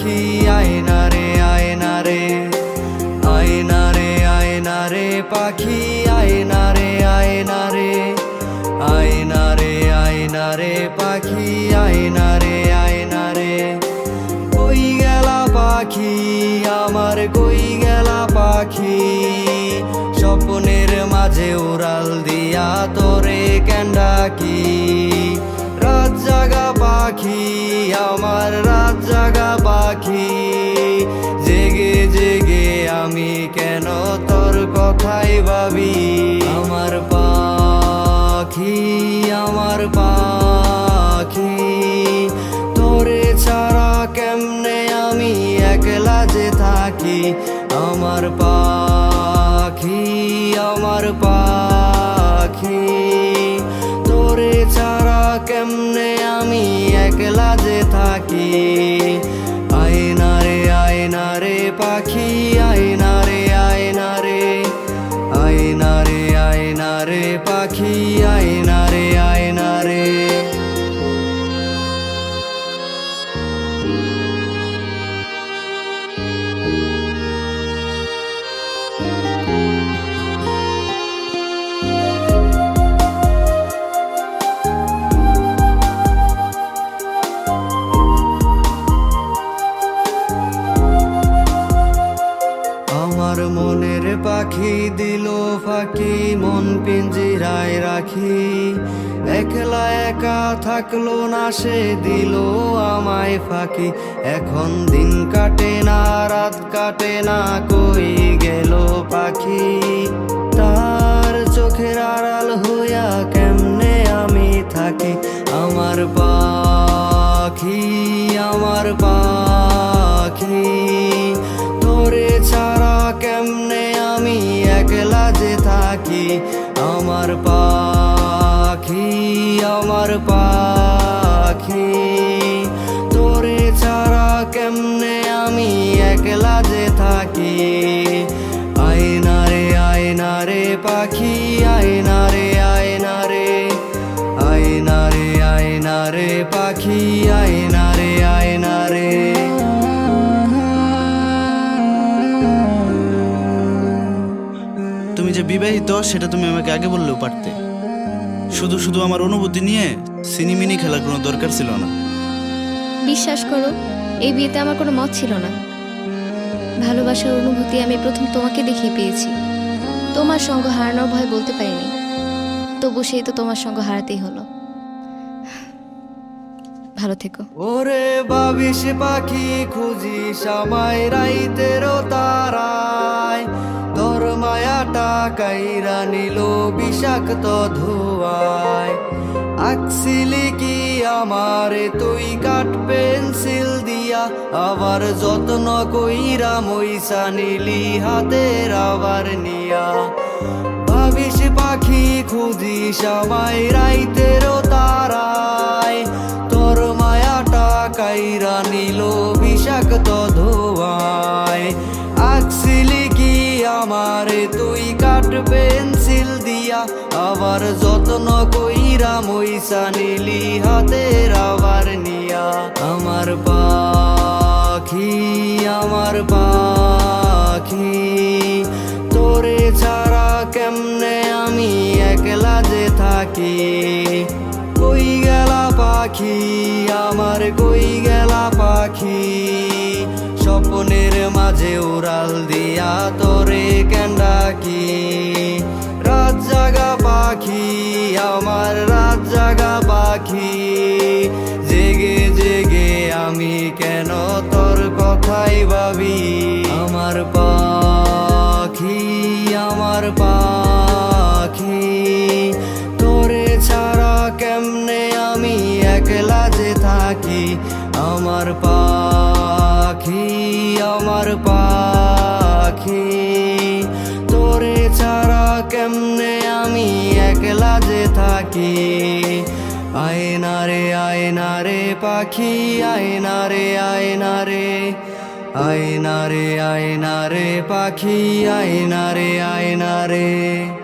পাখি, আয়না রে আয়না রে আয়না রে আয়না রে, পাখি, আয়না রে আয়না রে আয়না রে আয়না রে, পাখি, আয়না রে আয়না রে। কই গেলা পাখি, আমার কই গেলা পাখি? স্বপ্নের মাঝে উড়াল দিয়া তোরে রাত জাগা পাখি, আমার রাত জাগা পাখি। জেগে জেগে আমি কেন তোর কথাই ভাবি? আমার পাখি আমার পাখি, তোরে ছাড়া কেমনে আমি একলা যে থাকি? আমার পাখি আমার পাখি। কেমনে আমি একলা যে থাকি? আয়না রে আয়না রে মনের পাখি দিল ফাঁকি, মন পিঞ্জিরায় রাখি। একলা একা থাকল না, সে দিল আমায় ফাঁকি। এখন দিন কাটে না, রাত কাটে না, কই গেল পাখি? তার চোখের আড়াল হইয়া কেমনে আমি থাকি? আমার পাখি আমার পাখি রে পাখি, আয়না রে আয়না রে। তুমি যে বিবাহিত, সেটা তুমি আমাকে আগে বললেও পারতে। শুধু শুধু আমার অনুভূতি নিয়ে সিনিমিনি খেলার কোনো দরকার ছিল না। বিশ্বাস করো, এই বিয়েতে আমার কোনো মত ছিল না। ভালোবাসার অনুভূতি আমি প্রথম তোমাকে দেখেই পেয়েছি। তোমার সঙ্গ হারানোর ভয় বলতে পারিনি। তবু সেই তো তোমার সঙ্গ হারাতেই হলো। ভালো থেকো। ওরে বাবিশ পাখি, খুঁজিস আমায় রাইতেরও তারায়। তোর মায়াটা কাইরা নিল বিষাক্ত ধোয়ায়। আকসিলি কি আমারে তুই কাঠ পেন্সিল দিয়া? আবার যত্ন কইরা মইসা নিলি হাতের আবার নিয়া। ভাবিস পাখি, খুঁজিস আমায় রাইতেরও তারায়। কাট পেন্সিল দিয়া আবার যত্ন কইরা মইসা নিলি হাতের আবার নিয়া। আমার পাখি আমার পাখি, তোরে ছাড়া কেমনে আমি একলা যে থাকি? কই গেলা পাখি, আমার কই গেলা পাখি? স্বপ্নের মাঝে উড়াল দিয়া তোরে কেন্ডাকি রাত জাগা পাখি, আমার রাত জাগা পাখি। জেগে জেগে আমি কেন তোর কথাই ভাবি? আমার পাখি আমার পাখি, তোরে ছাড়া কেমনে আমি একলা যে থাকি? আমার পাখি, আমার পাখি। তোরে ছাড়া কেমনে আমি একলা যে থাকি? আয়না রে আয়না রে পাখি, আয়না রে আয়না রে। আয়না রে আয়না রে পাখি, আয়না রে আয়না রে।